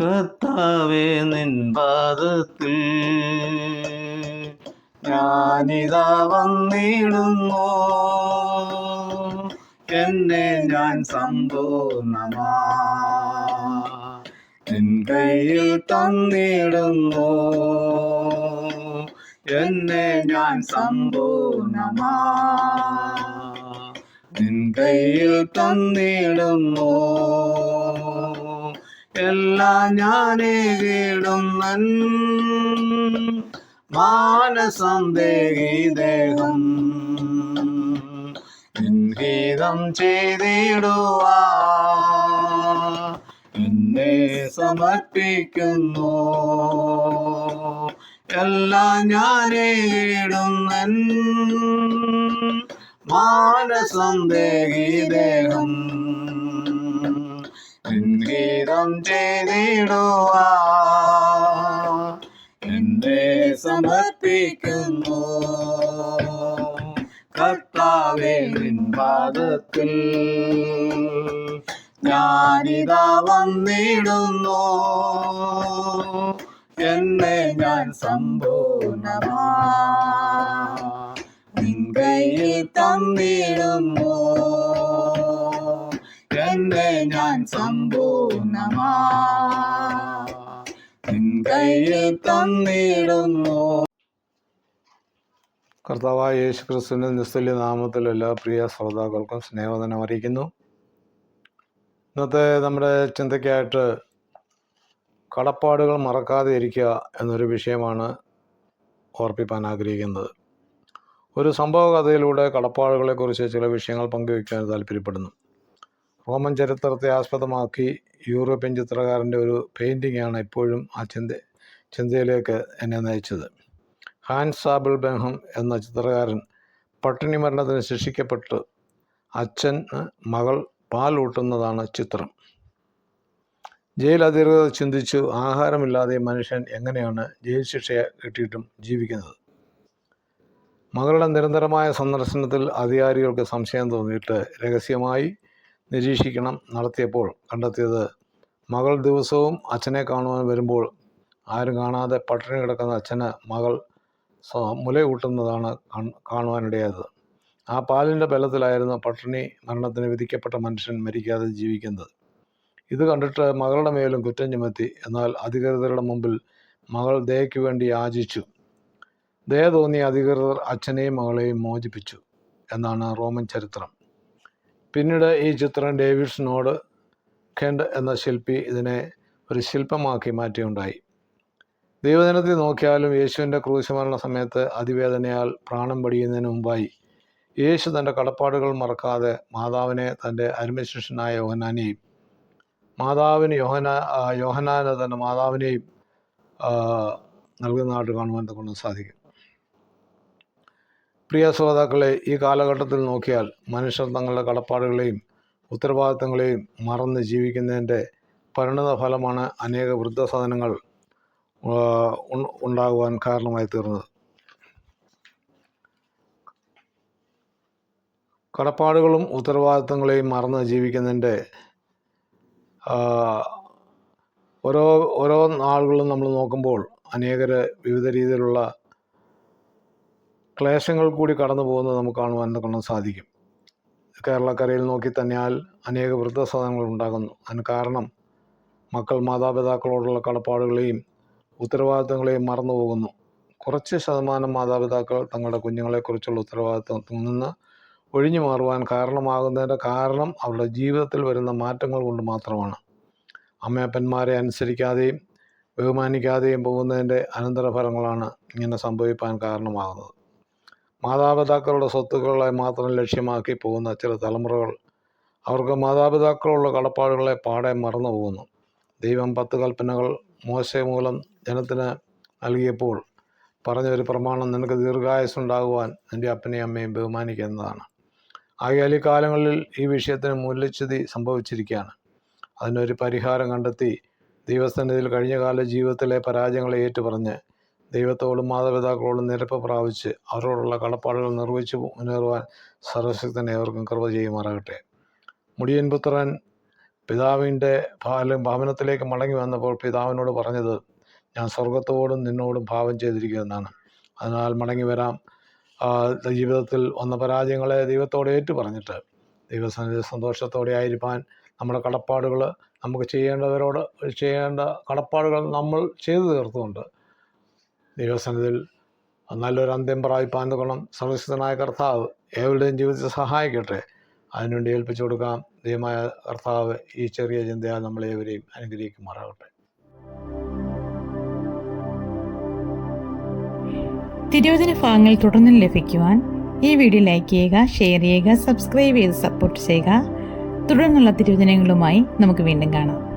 കർത്താവേ നിൻ പാദത്തിൽ ഞാനിതാ വന്നിടുന്നു. എന്നെ ഞാൻ സമ്പൂർണമാ. നിൻ കയ്യിൽ തന്നിടുന്നു. എന്നെ ഞാൻ സമ്പൂർണമാ. നിൻ കയ്യിൽ തന്നിടുന്നു. എല്ലാം ഞാനേകിടുന്നൻ മാനസം ദേഹി ഗീതം ചെയ്തിടുവാ. സമർപ്പിക്കുന്നു. എല്ലാം ഞാനേകിടുന്നൻ മാനസം ദേഹി ദേഹം ഗീതം ചെയ്തിടുവാ. എന്നെ സമർപ്പിക്കുന്നു. കർത്താവേ നിൻ പാദത്തിൽ ഞാനിതാ വന്നിടുന്നു. എന്നെ ഞാൻ സമ്പൂർണമാ. നിൻ കയ്യിൽ തന്നിടുന്നു. എന്നെ ഞാൻ സമ്പൂർണമാ. തന്നിടുന്നു. കർത്താവായ യേശു ക്രിസ്തുവിന്റെ നിസ്തുല്യ നാമത്തിൽ എല്ലാ പ്രിയ ശ്രോതാക്കൾക്കും സ്നേഹവന്ദനം അറിയിക്കുന്നു. ഇന്നത്തെ നമ്മുടെ ചിന്തയ്ക്കായിട്ട് കടപ്പാടുകൾ മറക്കാതെ ഇരിക്കുക എന്നൊരു വിഷയമാണ് ഓർപ്പിപ്പാൻ ആഗ്രഹിക്കുന്നത്. ഒരു സംഭവ കഥയിലൂടെ കടപ്പാടുകളെക്കുറിച്ച് ചില വിഷയങ്ങൾ പങ്കുവയ്ക്കാൻ താല്പര്യപ്പെടുന്നു. റോമൻ ചരിത്രത്തെ ആസ്പദമാക്കി യൂറോപ്യൻ ചിത്രകാരന്റെ ഒരു പെയിന്റിങ്ങാണ് ഇപ്പോഴും ആ ചിന്ത ചിന്തയിലേക്ക് എന്നെ നയിച്ചത്. ഹാൻസ് സാബിൾ ബെഹം എന്ന ചിത്രകാരൻ പട്ടിണി മരണത്തിന് ശിക്ഷിക്കപ്പെട്ട് അച്ഛൻ മകൾ പാൽ പാലൂട്ടുന്നതാണ് ചിത്രം. ജയിൽ അധികൃതർ ചിന്തിച്ചു ആഹാരമില്ലാതെ മനുഷ്യൻ എങ്ങനെയാണ് ജയിൽ ശിക്ഷ കിട്ടിയിട്ടും ജീവിക്കുന്നത്. മകളുടെ നിരന്തരമായ സന്ദർശനത്തിൽ അധികാരികൾക്ക് സംശയം തോന്നിയിട്ട് രഹസ്യമായി നിരീക്ഷിക്കണം നടത്തിയപ്പോൾ കണ്ടെത്തിയത് മകൾ ദിവസവും അച്ഛനെ കാണുവാൻ വരുമ്പോൾ ആരും കാണാതെ പട്ടിണി കിടക്കുന്ന അച്ഛന് മകൾ മുലയൂട്ടുന്നതാണ് കാണുവാനിടയായത്. ആ പാലിന്റെ ബലത്തിലായിരുന്നു പട്ടിണി മരണത്തിന് വിധിക്കപ്പെട്ട മനുഷ്യൻ മരിക്കാതെ ജീവിക്കുന്നത്. ഇത് കണ്ടിട്ട് മകളുടെ മേലും കുറ്റം ചുമത്തി. എന്നാൽ അധികൃതരുടെ മുമ്പിൽ മകൾ ദയയ്ക്ക് വേണ്ടി യാചിച്ചു. ദയ തോന്നിയ അധികൃതർ അച്ഛനെയും മകളെയും മോചിപ്പിച്ചു എന്നാണ് റോമൻ ചരിത്രം. പിന്നീട് ഈ ചിത്രം ഡേവിഡ്സിനോട് ഖെൻഡ് എന്ന ശില്പി ഇതിനെ ഒരു ശില്പമാക്കി മാറ്റിയുണ്ടായി. ദൈവദിനത്തിൽ നോക്കിയാലും യേശുവിന്റെ ക്രൂശമരണ സമയത്ത് അതിവേദനയാൽ പ്രാണം പടിയുന്നതിന് മുമ്പായി യേശു തന്റെ കടപ്പാടുകൾ മറക്കാതെ മാതാവിനെ തന്റെ അരുമശിഷ്യനായ യോഹനാനെയും മാതാവിന് യോഹന യോഹനാന തന്റെ മാതാവിനെയും നൽകുന്നതായിട്ട് കാണുവാൻ കൊണ്ട് സാധിക്കും. പ്രിയ ശ്രോതാക്കളെ ഈ കാലഘട്ടത്തിൽ നോക്കിയാൽ മനുഷ്യർ തങ്ങളുടെ കടപ്പാടുകളെയും ഉത്തരവാദിത്തങ്ങളെയും മറന്ന് ജീവിക്കുന്നതിന്റെ പരിണത ഫലമാണ് അനേക വൃദ്ധസാധനങ്ങൾ ഉണ്ടാകുവാൻ കാരണമായി തീർന്നത്. കടപ്പാടുകളും ഉത്തരവാദിത്തങ്ങളെയും മറന്ന് ജീവിക്കുന്നതിന്റെ ഓരോ ഓരോ നാളുകളും നമ്മൾ നോക്കുമ്പോൾ അനേകർ വിവിധ രീതിയിലുള്ള ക്ലേശങ്ങൾ കൂടി കടന്നു പോകുന്നത് നമുക്ക് കാണുവാൻ സാധിക്കും? കേരളക്കരയിൽ നോക്കി തന്നെയാൽ അനേക വൃദ്ധസദനങ്ങൾ ഉണ്ടാകുന്നു. അതിന് കാരണം മക്കൾ മാതാപിതാക്കളോടുള്ള കടപ്പാടുകളെയും ഉത്തരവാദിത്തങ്ങളെയും മറന്നു പോകുന്നു. കുറച്ച് ശതമാനം മാതാപിതാക്കൾ തങ്ങളുടെ കുഞ്ഞുങ്ങളെക്കുറിച്ചുള്ള ഉത്തരവാദിത്തത്തിൽ നിന്ന് ഒഴിഞ്ഞു മാറുവാൻ കാരണമാകുന്നതിന്റെ കാരണം അവരുടെ ജീവിതത്തിൽ വരുന്ന മാറ്റങ്ങൾ കൊണ്ട് മാത്രമാണ്. അമ്മയപ്പന്മാരെ അനുസരിക്കാതെയും ബഹുമാനിക്കാതെയും പോകുന്നതിന്റെ അനന്തരഫലങ്ങളാണ് ഇങ്ങനെ സംഭവിക്കാൻ കാരണമാകുന്നത്. മാതാപിതാക്കളുടെ സ്വത്തുക്കളെ മാത്രം ലക്ഷ്യമാക്കി പോകുന്ന ചില തലമുറകൾ അവർക്ക് മാതാപിതാക്കളുള്ള കടപ്പാടുകളെ പാടെ മറന്നു പോകുന്നു. ദൈവം പത്ത് കൽപ്പനകൾ മോശ മൂലം ജനത്തിന് നൽകിയപ്പോൾ പറഞ്ഞ ഒരു പ്രമാണം നിനക്ക് ദീർഘായുസുണ്ടാകുവാൻ നിന്റെ അപ്പനെയും അമ്മയും ബഹുമാനിക്കുന്നതാണ്. ആകയാൽ ഈ കാലങ്ങളിൽ ഈ വിഷയത്തിന് മൂല്യച്യുതി സംഭവിച്ചിരിക്കുകയാണ്. അതിനൊരു പരിഹാരം കണ്ടെത്തി ദൈവസന്നിധിയിൽ കഴിഞ്ഞ കാല ജീവിതത്തിലെ പരാജയങ്ങളെ ഏറ്റുപറഞ്ഞ് ദൈവത്തോടും മാതാപിതാക്കളോടും നിരപ്പ് പ്രാപിച്ച് അവരോടുള്ള കടപ്പാടുകൾ നിർവഹിച്ച് മുന്നേറുവാൻ സർവശക്തൻ അവർക്കും കൃപ ചെയ്യുമാറാകട്ടെ. മുടിയൻ പുത്രൻ പിതാവിന്റെ ഭാലും ഭവനത്തിലേക്ക് മടങ്ങി വന്നപ്പോൾ പിതാവിനോട് പറഞ്ഞത് ഞാൻ സ്വർഗത്തോടും നിന്നോടും ഭാവം ചെയ്തിരിക്കുന്നതാണ്. അതിനാൽ മടങ്ങി വരാം. ജീവിതത്തിൽ വന്ന പരാജയങ്ങളെ ദൈവത്തോട് ഏറ്റു പറഞ്ഞിട്ട് ദൈവസന്നിധി സന്തോഷത്തോടെ ആയിരിക്കാൻ നമ്മുടെ കടപ്പാടുകൾ നമുക്ക് ചെയ്യേണ്ടവരോട് ചെയ്യേണ്ട കടപ്പാടുകൾ നമ്മൾ ചെയ്തു തീർത്തുകൊണ്ട് ദൈവസന്നിധിയിൽ നല്ലൊരു അന്ത്യം പ്രാപിപ്പാൻ ഗുണം സർവശക്തനായ കർത്താവ് ഏവരുടെയും ജീവിതത്തെ സഹായിക്കട്ടെ. അതിനുവേണ്ടി ഏൽപ്പിച്ചു കൊടുക്കാം ദൈവമായ കർത്താവ് ഈ ചെറിയ ചിന്തയാൽ നമ്മളേവരെയും അനുഗ്രഹിക്കുമാറാകട്ടെ. തിരുവചന ഭാഗങ്ങൾ തുടർന്നും ലഭിക്കുവാൻ ഈ വീഡിയോ ലൈക്ക് ചെയ്യുക ഷെയർ ചെയ്യുക സബ്സ്ക്രൈബ് ചെയ്ത് സപ്പോർട്ട് ചെയ്യുക. തുടർന്നുള്ള തിരുവചനങ്ങളുമായി നമുക്ക് വീണ്ടും കാണാം.